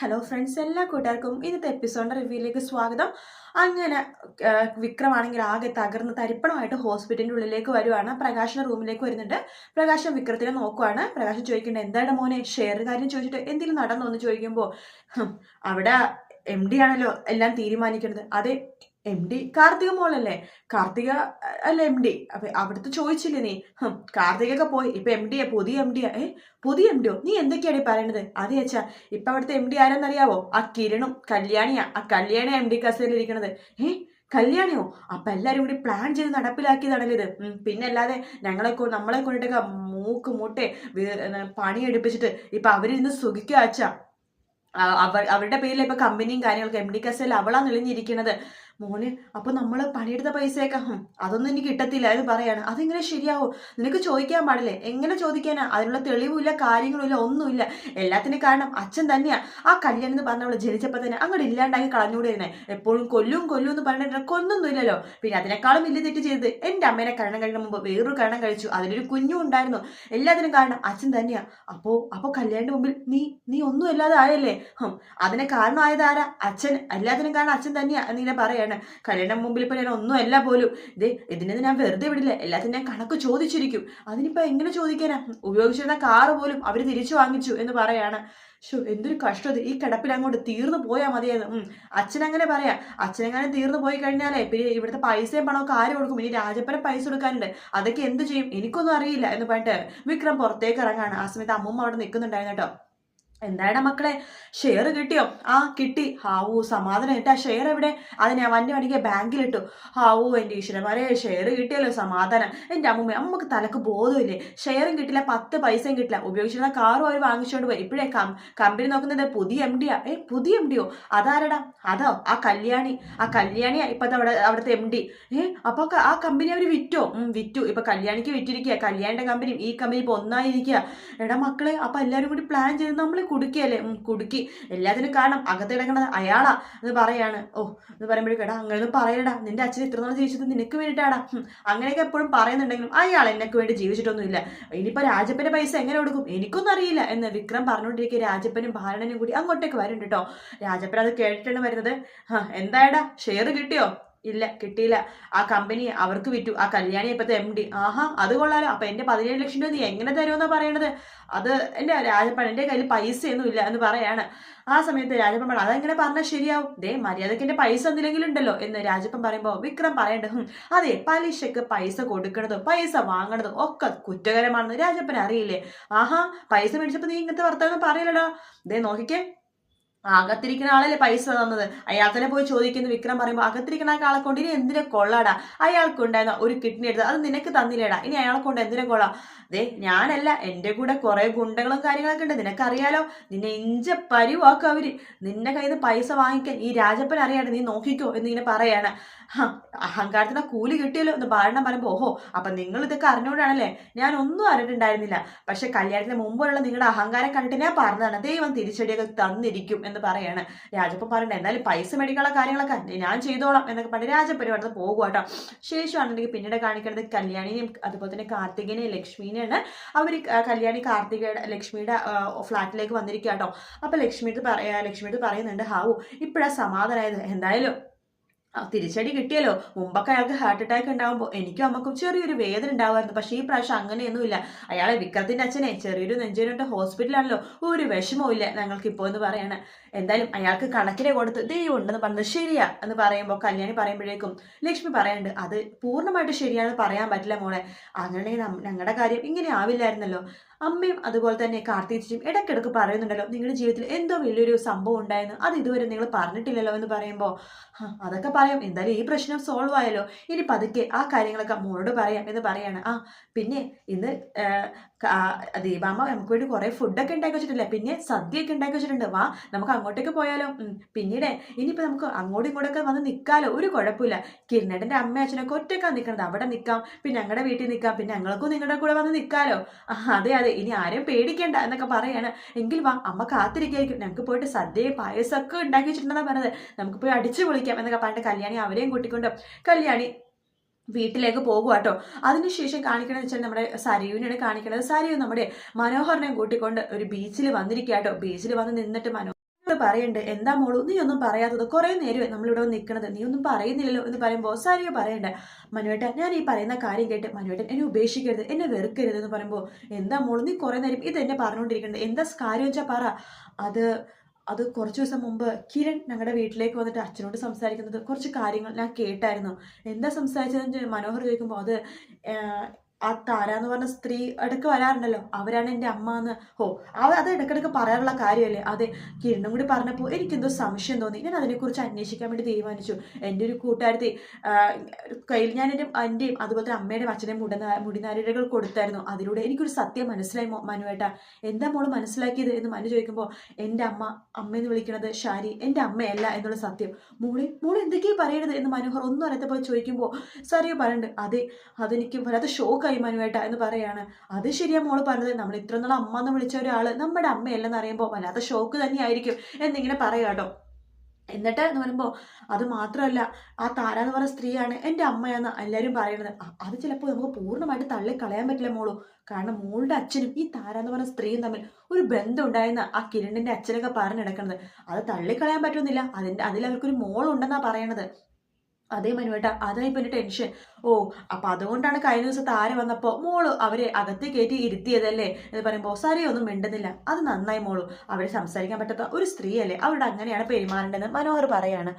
Hello friends എല്ലാ കൂട്ടുകാർക്കും ഇന്നത്തെ എപ്പിസോഡിന്റെ റിവ്യൂയിലേക്ക് സ്വാഗതം. അങ്ങനെ വിക്രമാണെങ്കിൽ ആകെ തകർന്ന് തരിപ്പണമായിട്ട് ഹോസ്പിറ്റലിന്റെ ഉള്ളിലേക്ക് വരുവാണ്. പ്രകാശിന്റെ റൂമിലേക്ക് വരുന്നുണ്ട്. പ്രകാശം വിക്രത്തിനെ നോക്കുവാണ്. പ്രകാശം ചോദിക്കേണ്ടത് എന്താണ് മോനെ ഷെയർ കാര്യം ചോദിച്ചിട്ട് എന്തെങ്കിലും നടന്നു? എന്ന് ചോദിക്കുമ്പോൾ അവിടെ എം ഡി ആണല്ലോ എല്ലാം തീരുമാനിക്കുന്നത്. അതെ എം ഡി കാർത്തിക മോളല്ലേ? കാർത്തിക അല്ല എം ഡി അപ്പൊ അവിടുത്തെ ചോദിച്ചില്ലേ നീ? കാർത്തികൊക്കെ പോയി. ഇപ്പൊ എം ഡിയാ പുതിയ എം ഡിയാ ഏ പുതിയ എം ഡിയോ നീ എന്തൊക്കെയാണ് പറയണത്? അതെ അച്ഛാ. ഇപ്പൊ അവിടുത്തെ എം ഡി ആരെന്നറിയാവോ? ആ കിരണും കല്യാണിയാ. ആ കല്യാണി എം ഡി കസേലിരിക്കണത് ഏ കല്യാണിയോ? അപ്പൊ എല്ലാരും കൂടി പ്ലാൻ ചെയ്ത് നടപ്പിലാക്കിയതാണല്ലോ ഇത്. പിന്നെ അല്ലാതെ ഞങ്ങളെ നമ്മളെ കൊണ്ടിട്ടൊക്കെ മൂക്ക് മൂട്ടെ പണിയെടുപ്പിച്ചിട്ട് ഇപ്പൊ അവരിന്ന് സുഖിക്കുക അച്ഛാ. അവരുടെ പേരിൽ ഇപ്പൊ കമ്പനിയും കാര്യങ്ങളൊക്കെ എം ഡി കസേൽ അവളാ നിളിഞ്ഞിരിക്കുന്നത് മോനെ അപ്പൊ നമ്മൾ പണിയെടുത്ത പൈസയൊക്കെ അതൊന്നും എനിക്ക് കിട്ടത്തില്ല എന്ന് പറയാണ്. അതെങ്ങനെ ശരിയാവും? നിനക്ക് ചോദിക്കാൻ പാടില്ലേ? എങ്ങനെ ചോദിക്കാനാ? അതിനുള്ള തെളിവുമില്ല കാര്യങ്ങളുമില്ല ഒന്നുമില്ല. എല്ലാത്തിനും കാരണം അച്ഛൻ തന്നെയാ. ആ കല്യാണം എന്ന് പറഞ്ഞവൾ ജനിച്ചപ്പോ തന്നെ അങ്ങോട്ട് ഇല്ലാണ്ടാക്കി കളഞ്ഞുകൂടെ തന്നെ എപ്പോഴും കൊല്ലും കൊല്ലും എന്ന് പറഞ്ഞിട്ട് കൊന്നൊന്നും ഇല്ലല്ലോ പിന്നെ അതിനേക്കാളും വലിയ തെറ്റ് ചെയ്തത് എന്റെ അമ്മേനെ കരണം കഴിയുന്ന മുമ്പ് വേറൊരു കരണം കഴിച്ചു. അതിനൊരു കുഞ്ഞും ഉണ്ടായിരുന്നു. എല്ലാത്തിനും കാരണം അച്ഛൻ തന്നെയാ. അപ്പോ അപ്പോ കല്യാണിന്റെ മുമ്പിൽ നീ നീ ഒന്നും ഇല്ലാതെ ആയല്ലേ? അതിനെ കാരണമായതാരാ അച്ഛൻ എല്ലാത്തിനും കാരണം അച്ഛൻ തന്നെയാ എന്നിങ്ങനെ പറയാ പറയാണ് കല്യാണം മുമ്പിൽ പറയണ ഞാൻ ഒന്നും അല്ല പോലും. ഇത് ഇതിനെ ഞാൻ വെറുതെ വിടില്ല. എല്ലാത്തിനും ഞാൻ കണക്ക് ചോദിച്ചിരിക്കും. അതിനിപ്പോ എങ്ങനെ ചോദിക്കാനാ? ഉപയോഗിച്ചിരുന്ന കാറ് പോലും അവർ തിരിച്ചു വാങ്ങിച്ചു എന്ന് പറയാണ്. ഷോ എന്തൊരു കഷ്ടത് ഈ കിടപ്പിൽ അങ്ങോട്ട് തീർന്നു പോയാൽ മതിയായിരുന്നു അച്ഛനങ്ങനെ പറയാം. അച്ഛനെങ്ങനെ തീർന്നു പോയി കഴിഞ്ഞാലേ പിന്നെ ഇവിടുത്തെ പൈസയും പണമൊക്കെ ആര് കൊടുക്കും? ഇനി രാജപ്പനെ പൈസ കൊടുക്കാനുണ്ട്. അതൊക്കെ എന്ത് ചെയ്യും? എനിക്കൊന്നും അറിയില്ല എന്ന് പറഞ്ഞിട്ട് വിക്രം പുറത്തേക്ക് ഇറങ്ങാണ്. ആ സമയത്ത് അമ്മൂമ്മ അവിടെ നിൽക്കുന്നുണ്ടായിരുന്നു കേട്ടോ. എന്തായടാ മക്കളെ? ഷെയർ കിട്ടിയോ? ആ കിട്ടി. ഹാവൂ സമാധാനം ഇട്ടാ ഷെയർ എവിടെ? അത് ഞാൻ വണ്ടി വണ്ടിക്ക് ബാങ്കിലിട്ടു. ഹാവൂ എന്റെ ഈശ്വരന്മാരെ ഷെയർ കിട്ടിയല്ലോ സമാധാനം. എന്റെ അമ്മൂമ്മ നമുക്ക് തലക്ക് ബോധമില്ലേ? ഷെയറും കിട്ടില്ല പത്ത് പൈസയും കിട്ടില്ല. ഉപയോഗിച്ചിരുന്ന കാറും അവർ വാങ്ങിച്ചുകൊണ്ട് പോയി. ഇപ്പോഴേ കമ്പനി നോക്കുന്നത് പുതിയ എം ഡിയാ ഏ പുതിയ എം ഡിയോ അതാരടാ? അതോ ആ കല്യാണി. ആ കല്യാണിയാ ഇപ്പത്തെ അവിടെ അവിടുത്തെ എം ഡി ഏ അപ്പൊ ആ കമ്പനി അവർ വിറ്റോ? വിറ്റു. ഇപ്പൊ കല്യാണിക്ക് വിറ്റിരിക്കുക കല്യാണിന്റെ കമ്പനിയും ഈ കമ്പനി ഇപ്പൊ ഒന്നായിരിക്കുക എടാ മക്കളെ അപ്പൊ എല്ലാവരും കൂടി പ്ലാൻ ചെയ്ത് നമ്മൾ കുടുക്കിയല്ലേ? കുടുക്കി. എല്ലാത്തിനും കാരണം അകത്ത് കിടക്കണത് അയാളാ എന്ന് പറയാണ്. ഓ എന്ന് പറയുമ്പോഴേക്കും എടാ അങ്ങനെ പറയടാ നിന്റെ അച്ഛൻ ഇത്ര ജീവിച്ചത് നിനക്ക് വേണ്ടിയിട്ടാടാ. അങ്ങനെയൊക്കെ എപ്പോഴും പറയുന്നുണ്ടെങ്കിലും അയാൾ എനക്ക് വേണ്ടി ജീവിച്ചിട്ടൊന്നുമില്ല ഇനിയിപ്പോ രാജപ്പന്റെ പൈസ എങ്ങനെ കൊടുക്കും? എനിക്കൊന്നും അറിയില്ല എന്ന് വിക്രം പറഞ്ഞുകൊണ്ടിരിക്കുക രാജപ്പനും ഭാരണനും കൂടി അങ്ങോട്ടേക്ക് വരുന്നുണ്ട് കേട്ടോ രാജപ്പൻ അത് കേട്ടിട്ടാണ് വരുന്നത്. എന്തായടാ ഷെയർ കിട്ടിയോ? ഇല്ല കിട്ടിയില്ല. ആ കമ്പനി അവർക്ക് വിറ്റു. ആ കല്യാണി ഇപ്പത്തെ എം ഡി ആഹാ അത് കൊള്ളാലോ. അപ്പൊ എന്റെ പതിനേഴ് ലക്ഷം രൂപ നീ എങ്ങനെ തരുമെന്നാ പറയണത്? അത് എന്റെ രാജപ്പൻ എന്റെ കയ്യിൽ പൈസയൊന്നും ഇല്ല എന്ന് പറയാണ്. ആ സമയത്ത് രാജപ്പൻ പറഞ്ഞു അതെങ്ങനെ പറഞ്ഞാൽ ശരിയാവും? ദേ മര്യാദയ്ക്ക് എന്റെ പൈസ എന്തെങ്കിലും ഉണ്ടല്ലോ എന്ന് രാജപ്പൻ പറയുമ്പോൾ വിക്രം പറയണ്ട അതെ പലിശക്ക് പൈസ കൊടുക്കണതും പൈസ വാങ്ങണതും ഒക്കെ കുറ്റകരമാണെന്ന് രാജപ്പൻ അറിയില്ലേ? ആഹാ പൈസ മേടിച്ചപ്പോ നീ ഇങ്ങനത്തെ വർത്തമാനം പറയലടാ. ദേ നോക്കിക്കേ. അകത്തിരിക്കുന്ന ആളല്ലേ പൈസ തന്നത്? അയാൾ തന്നെ പോയി ചോദിക്കുന്നു. വിക്രം പറയുമ്പോൾ അകത്തിരിക്കുന്ന ആളെ കൊണ്ട് ഇനി എന്തിനെ കൊള്ളാടാ? അയാൾക്ക് ഉണ്ടായിരുന്ന ഒരു കിഡ്നി എടുത്ത് അത് നിനക്ക് തന്നില്ലേടാ. ഇനി അയാളെ കൊണ്ട് എന്തിനെ കൊള്ളാം? ദേ ഞാനല്ല എന്റെ കൂടെ കുറെ ഗുണ്ടകളും കാര്യങ്ങളൊക്കെ ഉണ്ട്. നിനക്കറിയാലോ നിന്നെ ഇഞ്ച പരിവാക്കും അവർ. നിന്റെ കയ്യിൽ നിന്ന് പൈസ വാങ്ങിക്കാൻ ഈ രാജപ്പൻ അറിയാണ്ട് നീ നോക്കിക്കോ എന്നിങ്ങനെ പറയാണ്. അഹങ്കാരത്തിന് കൂലി കിട്ടിയല്ലോ എന്ന് ഭാരണം പറയുമ്പോൾ ഓഹോ അപ്പൊ നിങ്ങൾ ഇതൊക്കെ അറിഞ്ഞുകൊണ്ടാണല്ലേ ഞാൻ ഒന്നും അറിഞ്ഞിട്ടുണ്ടായിരുന്നില്ല. പക്ഷെ കല്യാണത്തിന് മുമ്പുള്ള നിങ്ങളുടെ അഹങ്കാരം കണ്ടിട്ട് ഞാൻ പറഞ്ഞതാണ് ദൈവം തിരിച്ചടിയൊക്കെ തന്നിരിക്കും എന്ന് പറയാണ്. രാജപ്പൻ പറയണ്ട എന്നാലും പൈസ മേടിക്കാനുള്ള കാര്യങ്ങളൊക്കെ ഞാൻ ചെയ്തോളാം എന്നൊക്കെ പറഞ്ഞ് രാജപ്പൻ ഇവിടെ പോകും കേട്ടോ ശേഷമാണെങ്കിൽ പിന്നീട് കാണിക്കുന്നത് കല്യാണിനെയും അതുപോലെ തന്നെ കാർത്തികനെയും ലക്ഷ്മിനെയാണ്. അവർ കല്യാണി കാർത്തികയുടെ ലക്ഷ്മിയുടെ ഫ്ലാറ്റിലേക്ക് വന്നിരിക്കുക കേട്ടോ അപ്പൊ ലക്ഷ്മിയുടെ പറയാ ലക്ഷ്മിയുടെ പറയുന്നുണ്ട് ഹാവു ഇപ്പോഴാണ് സമാധാനമായത് എന്തായാലും തിരിച്ചടി കിട്ടിയല്ലോ. മുമ്പൊക്കെ അയാൾക്ക് ഹാർട്ട് അറ്റാക്ക് ഉണ്ടാകുമ്പോൾ എനിക്കും അമ്മക്കും ചെറിയൊരു വേദന ഉണ്ടാവുമായിരുന്നു പക്ഷേ ഈ പ്രാവശ്യം അങ്ങനെയൊന്നുമില്ല. അയാളെ വിക്രത്തിന്റെ അച്ഛനെ ചെറിയൊരു നെഞ്ചേരിട്ട് ഹോസ്പിറ്റലാണല്ലോ ഒരു വിഷമവും ഇല്ല ഞങ്ങൾക്ക് ഇപ്പോൾ എന്ന് പറയാണ്. എന്തായാലും അയാൾക്ക് കണക്കിനെ കൊടുത്ത് ദൈവം ഉണ്ടെന്ന് പറഞ്ഞത് ശരിയാ എന്ന് പറയുമ്പോൾ കല്യാണി പറയുമ്പോഴേക്കും ലക്ഷ്മി പറയുന്നുണ്ട് അത് പൂർണമായിട്ട് ശരിയാണെന്ന് പറയാൻ പറ്റില്ല മോളെ. അങ്ങനെ ഞങ്ങളുടെ കാര്യം ഇങ്ങനെ ആവില്ലായിരുന്നല്ലോ. അമ്മയും അതുപോലെ തന്നെ കാർത്തിച്ചും ഇടയ്ക്കിടയ്ക്ക് പറയുന്നുണ്ടല്ലോ നിങ്ങളുടെ ജീവിതത്തിൽ എന്തോ വലിയൊരു സംഭവം ഉണ്ടായിരുന്നു അത് ഇതുവരെ നിങ്ങൾ പറഞ്ഞിട്ടില്ലല്ലോ എന്ന് പറയുമ്പോൾ അതൊക്കെ പറയാം. എന്തായാലും ഈ പ്രശ്നം സോൾവ് ആയല്ലോ. ഇനി പതുക്കെ ആ കാര്യങ്ങളൊക്കെ മോളോട് പറയാം എന്ന് പറയാണ്. ആ പിന്നെ ഇന്ന് ദീപാമ്മ നമുക്ക് വേണ്ടി കുറെ ഫുഡൊക്കെ ഉണ്ടാക്കി വെച്ചിട്ടില്ല? പിന്നെ സദ്യ ഒക്കെ ഉണ്ടാക്കി വെച്ചിട്ടുണ്ട്. വാ നമുക്ക് അങ്ങോട്ടേക്ക് പോയാലോ. പിന്നീട് ഇനിയിപ്പോൾ നമുക്ക് അങ്ങോട്ടും ഇങ്ങോട്ടൊക്കെ വന്ന് നിൽക്കാലോ ഒരു കുഴപ്പമില്ല. കിരണേട്ടന്റെ അമ്മ അച്ഛനൊക്കെ ഒറ്റക്കാൻ നിൽക്കുന്നത് അവിടെ നിൽക്കാം പിന്നെ ഞങ്ങളുടെ വീട്ടിൽ നിൽക്കാം പിന്നെ ഞങ്ങൾക്കും നിങ്ങളുടെ കൂടെ വന്ന് നിൽക്കാലോ അതെ അതെ. ഇനി ആരെയും പേടിക്കേണ്ട എന്നൊക്കെ പറയാണ്. എങ്കിൽ വാ അമ്മ കാത്തിരിക്കായിരിക്കും. ഞങ്ങൾക്ക് പോയിട്ട് സദ്യയും പായസമൊക്കെ ഉണ്ടാക്കി വെച്ചിട്ടുണ്ടെന്നാണ് പറഞ്ഞത്. നമുക്ക് പോയി അടിച്ചു പൊളിക്കാം എന്നൊക്കെ പറഞ്ഞിട്ട് കല്യാണി അവരെയും കൂട്ടിക്കൊണ്ട് കല്യാണി വീട്ടിലേക്ക് പോകുക കേട്ടോ അതിനുശേഷം കാണിക്കണമെന്ന് വെച്ചാൽ നമ്മുടെ സരയുവിനാണ് കാണിക്കണത്. സരയു നമ്മുടെ മനോഹരനെ കൂട്ടിക്കൊണ്ട് ഒരു ബീച്ചിൽ വന്നിരിക്കുക കേട്ടോ ബീച്ചിൽ വന്ന് നിന്നിട്ട് മനോ പറയണ്ട് എന്താ മോളു നീ ഒന്നും പറയാത്തത്? കുറേ നേരം നമ്മളിവിടെ നിൽക്കണത്. നീ ഒന്നും പറയുന്നില്ലല്ലോ എന്ന് പറയുമ്പോൾ സാരിക പറയണ്ട മനുവേട്ട ഞാൻ ഈ പറയുന്ന കാര്യം കേട്ട് മനുവേട്ടൻ എന്നെ ഉപേക്ഷിക്കരുത് എന്നെ വെറുക്കരുത് എന്ന് പറയുമ്പോൾ എന്താ മോളു നീ കുറേ നേരം ഇത് എന്നെ പറഞ്ഞുകൊണ്ടിരിക്കുന്നത് എന്താ കാര്യം വെച്ചാൽ പറ. അത് അത് കുറച്ച് ദിവസം മുമ്പ് കിരൺ ഞങ്ങളുടെ വീട്ടിലേക്ക് വന്നിട്ട് അച്ഛനോട് സംസാരിക്കുന്നത് കുറച്ച് കാര്യങ്ങൾ ഞാൻ കേട്ടായിരുന്നു. എന്താ സംസാരിച്ചതെന്ന് മനോഹർ ചോദിക്കുമ്പോൾ അത് ആ താര എന്ന് പറഞ്ഞ സ്ത്രീ ഇടയ്ക്ക് വരാറുണ്ടല്ലോ. അവരാണ് എന്റെ അമ്മ എന്ന് ഓ അവ അത് ഇടയ്ക്കിടയ്ക്ക് പറയാറുള്ള കാര്യമല്ലേ? അതെ കിരണും കൂടി പറഞ്ഞപ്പോൾ എനിക്കെന്തോ സംശയം തോന്നി. ഞാൻ അതിനെക്കുറിച്ച് അന്വേഷിക്കാൻ വേണ്ടി തീരുമാനിച്ചു. എന്റെ ഒരു കൂട്ടുകാരത്തെ കയ്യിൽ ഞാൻ എന്റെ എന്റെയും അതുപോലെ തന്നെ അമ്മയുടെയും അച്ഛനെയും മുടന മുടിനാരിഴകൾ കൊടുത്തായിരുന്നു. അതിലൂടെ എനിക്കൊരു സത്യം മനസ്സിലായി മനുവേട്ട. എന്താ മോൾ മനസ്സിലാക്കിയത് എന്ന് മനു ചോദിക്കുമ്പോൾ എന്റെ അമ്മ അമ്മയെന്ന് വിളിക്കുന്നത് ഷാരി എന്റെ അമ്മയല്ല എന്നുള്ള സത്യം. മോളെ മോൾ എന്തൊക്കെയാണ് പറയണത് എന്ന് മനോഹർ ഒന്നും അറിയാത്തപ്പോൾ ചോദിക്കുമ്പോൾ സാരിയോ പറയണ്ട്. അതെ അതെനിക്ക് വല്ലാത്ത ഷോക്കായി മനുവേട്ട എന്ന് പറയാണ്. അത് ശരിയാ മോൾ പറഞ്ഞത്. നമ്മൾ ഇത്ര നാൾ അമ്മ എന്ന് വിളിച്ച ഒരാൾ നമ്മുടെ അമ്മയല്ലെന്ന് അറിയുമ്പോൾ വല്ലാത്ത ഷോക്ക് തന്നെയായിരിക്കും എന്നിങ്ങനെ പറയാട്ടോ എന്നിട്ട് എന്ന് പറയുമ്പോൾ അത് മാത്രമല്ല ആ താര എന്ന് പറയുന്ന സ്ത്രീയാണ് എന്റെ അമ്മയെന്ന് എല്ലാവരും പറയുന്നത് അത് ചിലപ്പോൾ നമുക്ക് പൂർണമായിട്ട് തള്ളിക്കളയാൻ പറ്റില്ല മോളൂ. കാരണം മോളുടെ അച്ഛനും ഈ താര എന്ന് പറയുന്ന സ്ത്രീയും തമ്മിൽ ഒരു ബന്ധം ഉണ്ടായെന്ന് ആ കിരണിന്റെ അച്ഛനൊക്കെ പറഞ്ഞെടുക്കുന്നത് അത് തള്ളിക്കളയാൻ പറ്റുന്നില്ല. അതിന്റെ അതിൽ അവർക്കൊരു മോളുണ്ടെന്നാണ് പറയണത്. അതേ മനുവേട്ട അതായി പിന്നെ ടെൻഷൻ. ഓ അപ്പൊ അതുകൊണ്ടാണ് കഴിഞ്ഞ ദിവസം താര വന്നപ്പോ മോൾ അവരെ അകത്ത് കയറ്റി ഇരുത്തിയതല്ലേ എന്ന് പറയുമ്പോൾ ഒന്നും മിണ്ടുന്നില്ല. അത് നന്നായി മോളു. അവരെ സംസാരിക്കാൻ പറ്റാത്ത ഒരു സ്ത്രീയല്ലേ. അവരുടെ അങ്ങനെയാണ് പെരുമാറേണ്ടതെന്ന് മനോഹർ പറയാണ്.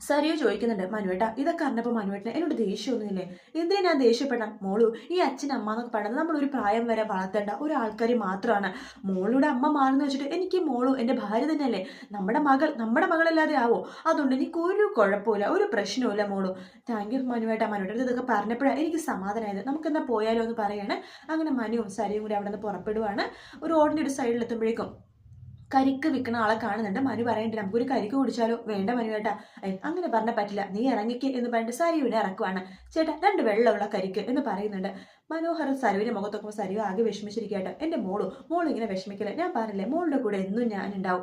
സരിയോ ചോദിക്കുന്നുണ്ട് മനുവേട്ട ഇതൊക്കെ അറിഞ്ഞപ്പോൾ മനുവേട്ടന് എന്നോട് ദേഷ്യമൊന്നുമില്ലേ? എന്തിനാ ഞാൻ ദേഷ്യപ്പെടാം? മോളു ഈ അച്ഛൻ അമ്മ എന്നൊക്കെ പറയുന്നത് നമ്മൾ ഒരു പ്രായം വരെ വളർത്തേണ്ട ഒരു ആൾക്കാർ മാത്രമാണ് മോളുടെ അമ്മ മാറുന്ന വെച്ചിട്ട് എനിക്ക് മോളു എന്റെ ഭാര്യ തന്നെയല്ലേ? നമ്മുടെ മകൾ നമ്മുടെ മകളല്ലാതെ ആവോ? അതുകൊണ്ട് എനിക്ക് ഒരു കുഴപ്പമില്ല ഒരു പ്രശ്നവുമില്ല മോളു. Thank you മനുവേട്ട. മനുവേട്ട ഇതൊക്കെ പറഞ്ഞപ്പോഴാണ് എനിക്ക് സമാധാനമായത് നമുക്കെന്നാ പോയാലോ എന്ന് പറയാണ്. അങ്ങനെ മനുവും സരിയും കൂടി അവിടെ നിന്ന് പുറപ്പെടുവാണ്. ഒരു ഓടിന്റെ ഒരു സൈഡിലെത്തുമ്പോഴേക്കും കരിക്ക് വിൽക്കുന്ന ആളെ കാണുന്നുണ്ട്. മനു പറയണ്ടേ നമുക്കൊരു കരിക്ക് കുടിച്ചാലോ? വേണ്ട മനു ചേട്ടാ അങ്ങനെ പറഞ്ഞാൽ പറ്റില്ല. നീ ഇറങ്ങിക്ക് എന്ന് പറഞ്ഞിട്ട് സരിയുടെ ഇറക്കുവാണ്. ചേട്ടാ രണ്ട് വെള്ളമുള്ള കരിക്ക് എന്ന് പറയുന്നുണ്ട്. മനോഹർ സരുവിന്റെ മുഖത്ത് നോക്കുമ്പോൾ സരുവ് ആകെ വിഷമിച്ചിരിക്കട്ടെ എന്റെ മോൾ? മോൾ ഇങ്ങനെ വിഷമിക്കില്ല? ഞാൻ പറഞ്ഞില്ലേ മോളുടെ കൂടെ എന്നും ഞാൻ ഉണ്ടാവും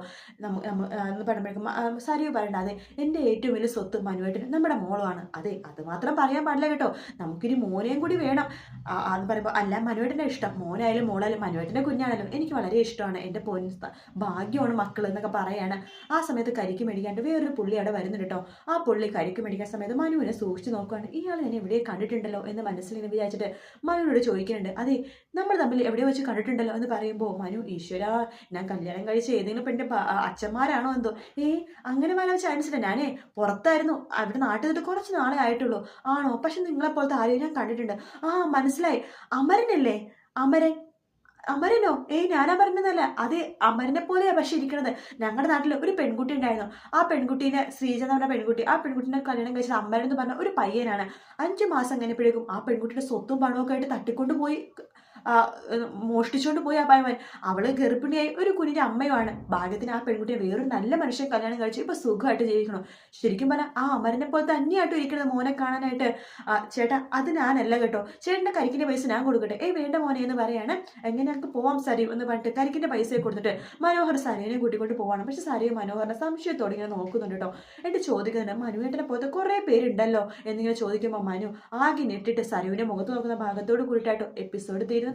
എന്ന് പറയുമ്പോഴേക്കും സരുവ് പറയണ്ട അതെ എന്റെ ഏറ്റവും വലിയ സ്വത്ത് മനുവേട്ടന് നമ്മുടെ മോളുമാണ് അതെ അത് മാത്രം പറയാൻ പാടില്ല കേട്ടോ. നമുക്കിനി മോനെയും കൂടി വേണം. എന്ന് പറയുമ്പോൾ അല്ല മനുവേട്ടന്റെ ഇഷ്ടം. മോനായാലും മോളായാലും മനുവേട്ടന്റെ കുഞ്ഞാണല്ലോ എനിക്ക് വളരെ ഇഷ്ടമാണ്. എന്റെ പൊൻ ഭാഗ്യമാണ് മക്കൾ എന്നൊക്കെ പറയാണ്. ആ സമയത്ത് കരിക്ക് മേടിക്കാണ്ട് വേറൊരു പുള്ളി അവിടെ വരുന്നുണ്ട് കേട്ടോ. ആ പുള്ളി കരിക്ക് മേടിക്കാൻ സമയത്ത് മനുവിനെ സൂക്ഷിച്ചു നോക്കുകയാണ് ഇയാൾ ഞാൻ ഇവിടെ കണ്ടിട്ടുണ്ടല്ലോ എന്ന് മനസ്സിൽ വിചാരിച്ചിട്ട് മനുവിനോട് ചോദിക്കുന്നുണ്ട് അതെ നമ്മൾ തമ്മിൽ എവിടെ വെച്ച് കണ്ടിട്ടുണ്ടല്ലോ എന്ന് പറയുമ്പോൾ മനു ഈശ്വര ഞാൻ കല്യാണം കഴിച്ച ഏതെങ്കിലും പെണ്ണിന്റെ അച്ഛന്മാരാണോ എന്തോ? ഏ അങ്ങനെ വരാൻ ചാൻസ് ഇല്ല. ഞാനേ പുറത്തായിരുന്നു. അവിടെ നാട്ടിൽ നിന്നിട്ട് കുറച്ച് നാളെ ആയിട്ടുള്ളൂ. ആണോ? പക്ഷെ നിങ്ങളെപ്പോലത്തെ ആരെയും ഞാൻ കണ്ടിട്ടുണ്ട്. ആ മനസ്സിലായി. അമരനല്ലേ? അമരൻ. അമരനോ? ഏയ് ഞാനാ പറഞ്ഞതല്ല. അത് അമരനെ പോലെയാ പക്ഷെ ഇരിക്കണത്. ഞങ്ങളുടെ നാട്ടിൽ ഒരു പെൺകുട്ടി ഉണ്ടായിരുന്നു. ആ പെൺകുട്ടീനെ ശ്രീജ എന്ന് പറഞ്ഞ പെൺകുട്ടി ആ പെൺകുട്ടീനെ കല്യാണം കഴിച്ചത് അമരൻ എന്ന് പറഞ്ഞ ഒരു പയ്യനാണ്. അഞ്ച് മാസം കഴിഞ്ഞപ്പോഴേക്കും ആ പെൺകുട്ടിയുടെ സ്വത്തും പണവും ഒക്കെ ആയിട്ട് തട്ടിക്കൊണ്ടുപോയി മോഷ്ടിച്ചുകൊണ്ട് പോയി ആ പയ്യൻ അവൾ ഗർഭിണിയായി ഒരു കുഞ്ഞിന്റെ അമ്മയുമാണ്. ഭാഗ്യത്തിന് ആ പെൺകുട്ടിയെ വേറൊരു നല്ല മനുഷ്യൻ കല്യാണം കഴിച്ച് ഇപ്പൊ സുഖമായിട്ട് ജീവിക്കണം ശരിക്കും പറഞ്ഞാൽ ആ അമരനെ പോലെ തന്നെയായിട്ട് ഇരിക്കുന്നത് മോനെ കാണാനായിട്ട്. ചേട്ടാ അത് ഞാനല്ല കേട്ടോ. ചേട്ടന്റെ കരിക്കിന്റെ പൈസ ഞാൻ കൊടുക്കട്ടെ. ഏയ് വേണ്ട മോനെ എന്ന് പറയാണ്. എങ്ങനെയൊക്കെ പോവാം സരി എന്ന് പറഞ്ഞിട്ട് കരിക്കിന്റെ പൈസ കൊടുത്തിട്ട് മനോഹർ സരേനെ കൂട്ടിക്കൊണ്ട് പോവാണ്. പക്ഷെ സരയെ മനോഹറിനെ സംശയത്തോടെ ഇങ്ങനെ നോക്കുന്നുണ്ട് കേട്ടോ. എന്നിട്ട് ചോദിക്കുന്നുണ്ട് മനുവേട്ടനെ പോലത്തെ കുറേ പേരുണ്ടല്ലോ? എന്നിങ്ങനെ ചോദിക്കുമ്പോൾ മനു ആകെ നെട്ടിട്ട് സരുവിന്റെ മുഖത്ത് നോക്കുന്ന ഭാഗത്തോട് കൂടിയിട്ടായിട്ടോ എപ്പിസോഡ് തീരുന്നത്